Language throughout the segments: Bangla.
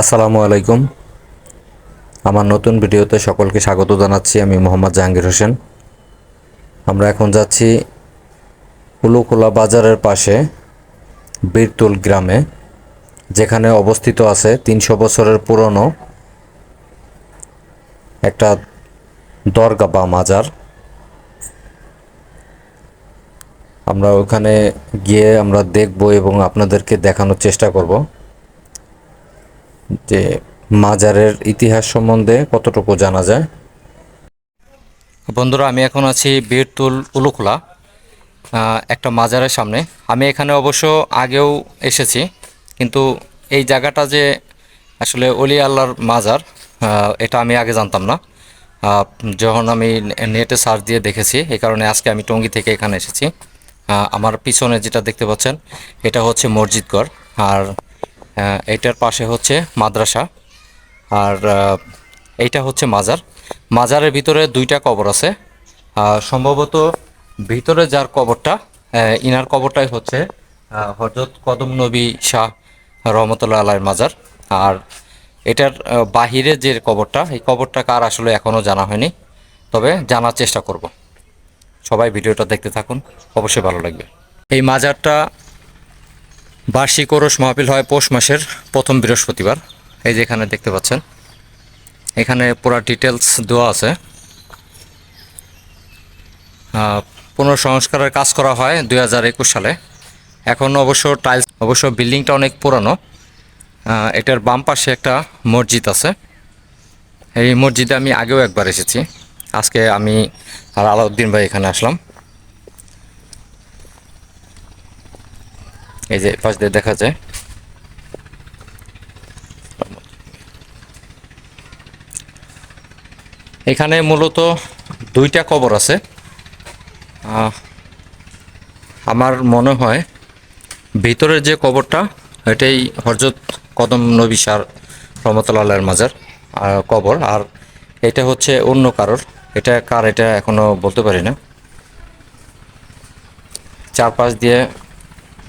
আসসালামু আলাইকুম। আমার নতুন ভিডিওতে সকলকে স্বাগত জানাচ্ছি, আমি মোহাম্মদ জাহাঙ্গীর হোসেন। আমরা এখন যাচ্ছি উলুখোলা বাজারের পাশে বীরতুল গ্রামে, যেখানে অবস্থিত আছে তিনশো বছরের পুরনো একটা দরগা বা মাজার। আমরা ওখানে গিয়ে আমরা দেখব এবং আপনাদেরকে দেখানোর চেষ্টা করব। যে মাজারের ইতিহাস সম্বন্ধে কতটুকু জানা যায়? বন্ধুরা আমি এখন আছি বীরতুল উলুখোলা আহ, একটা মাজারের সামনে। আমি এখানে অবশ্য আগেও এসেছি কিন্তু এই জায়গাটা যে আসলে অলি আল্লাহর মাজার এটা আমি আগে জানতাম না। যখন আমি নেটে সার্চ দিয়ে দেখেছি এই কারণে আজকে আমি টঙ্গি থেকে এখানে এসেছি। আমার পিছনে যেটা দেখতে পাচ্ছেন এটা হচ্ছে মসজিদঘর আর এটার পাশে হচ্ছে মাদ্রাসা আর এইটা হচ্ছে মাজার। মাজারের ভিতরে দুইটা কবর আছে। সম্ভবত ভিতরে যার কবরটা ইনার কবরটাই হচ্ছে হজরত কদম নবী শাহ রহমতুল্লাহ আলাইয়ের মাজার। আর এটার বাহিরে যে কবরটা, এই কবরটা কার আসলে এখনও জানা হয়নি। তবে জানার চেষ্টা করব। সবাই ভিডিওটা দেখতে থাকুন, অবশ্যই ভালো লাগবে। এই মাজারটা বার্ষিক ওরস মাহফিল হয় পৌষ মাসের প্রথম বৃহস্পতিবার। এই যে এখানে দেখতে পাচ্ছেন, এখানে পুরা ডিটেলস দেওয়া আছে। পুনঃসংস্কারের কাজ করা হয় দুই হাজার একুশ সালে। এখন অবশ্য টাইলস অবশ্য বিল্ডিংটা অনেক পুরানো। এটার বাম পাশে একটা মসজিদ আছে। এই মসজিদে আমি আগেও একবার এসেছি। আজকে আমি আর আলাউদ্দিন ভাই এখানে আসলাম। এই যে পাশ দিয়ে দেখা যায়। এখানে মূলত দুইটা কবর আছে। আমার মনে হয় ভিতরের যে কবরটা, এটাই হরজত কদম নবী সার রহমতুল্লাহের মাজার কবর। আর এটা হচ্ছে অন্য কারোর। এটা কার, এটা এখনও বলতে পারি না। চারপাশ দিয়ে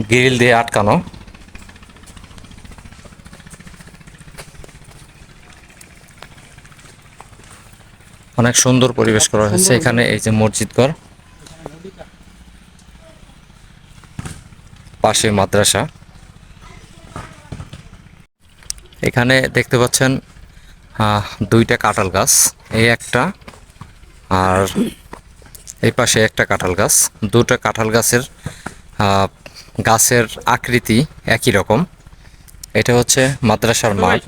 গ্রিল দিয়ে আটকানো। অনেক সুন্দর পরিবেশ করা হয়েছে এখানে এই যে মসজিদ ঘর পাশে মাদ্রাসা। এখানে দেখতে পাচ্ছেন দুইটা কাঁঠাল গাছ এই একটা আর এই পাশে একটা কাঁঠাল গাছ। দুটা কাঁঠাল গাছের গাছের আকৃতি একই রকম। এটা হচ্ছে মাদ্রাসার মাঠ।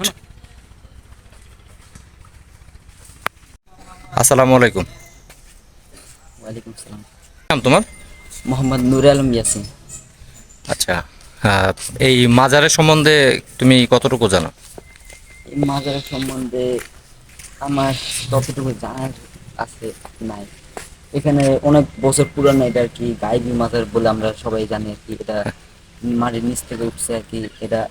আসসালামু আলাইকুম। ওয়ালাইকুম সালাম নাম তোমার? মোহাম্মদ নুর আলম ইয়াসিন। আচ্ছা আহ, এই মাজারের সম্বন্ধে তুমি কতটুকু জানো? এই মাজারের সম্বন্ধে আমার ততটুকু জানার আছে নাই। এখানে অনেক বছর পুরানো এটা আর কি, গাইবি মাজার বলে আমরা সবাই জানি আর কি, এটা মাটির নিচ থেকে উঠছে আর কি, এটা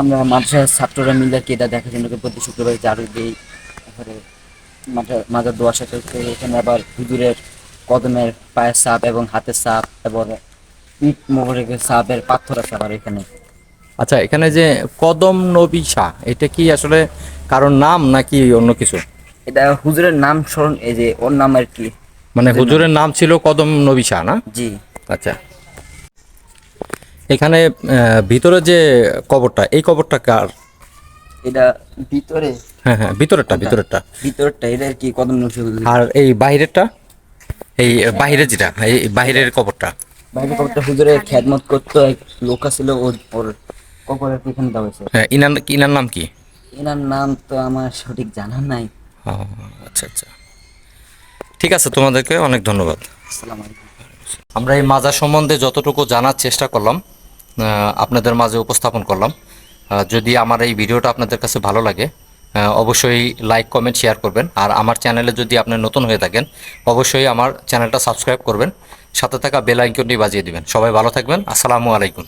আমরা মাদ্রাসার ছাত্ররা মিলে আর কি এটা দেখার জন্য প্রতি শুক্রবার জারু দিই, তারপরে মাজার দোয়ার সাথে এখানে আবার হুজুরের কদমের পায়ের সাপ এবং হাতের সাপ এবং পিঠ মোহরের সাপের পাথর আছে আবার এখানে। আচ্ছা এখানে যে কদম নবী শাহ, এটা কি আসলে কারোর নাম নাকি অন্য কিছু? এটা হুজুরের নাম স্মরণ এই যে ওর নাম আর কি? মানে হুজুরের নাম। ছিল কদম নবী শাহ না? জি। আচ্ছা। এখানে ভিতরে যে কবরটা এই কবরটা কার? এটা ভিতরে। হ্যাঁ হ্যাঁ ভিতরেরটা ভিতরেরটা। ভিতরটা এটা আর কি কদম নকশি আর এই বাহিরেরটা? এই বাহিরে যেটা এই বাহিরের কবরটা। বাইরে কবরটা হুজুরের খেদমত করতো এক লোক ছিল ওর ওর কবরের এখানে দেওয়া হয়েছে। হ্যাঁ ইনার ইনার নাম কি? এনার নাম তো আমার সঠিক জানা নাই। ও, আচ্ছা আচ্ছা। ঠিক আছে তোমাদেরকে অনেক ধন্যবাদ। আমরা এই মাজার সম্বন্ধে যতটুকু জানার চেষ্টা করলাম আপনাদের মাঝে উপস্থাপন করলাম। যদি আমার এই ভিডিওটা আপনাদের কাছে ভালো লাগে অবশ্যই লাইক কমেন্ট শেয়ার করবেন। আর আমার চ্যানেলে যদি আপনি নতুন হয়ে থাকেন অবশ্যই আমার চ্যানেলটা সাবস্ক্রাইব করবেন। সাথে থাকা বেল আইকনটি বাজিয়ে দিবেন। সবাই ভালো থাকবেন। আসসালামু আলাইকুম।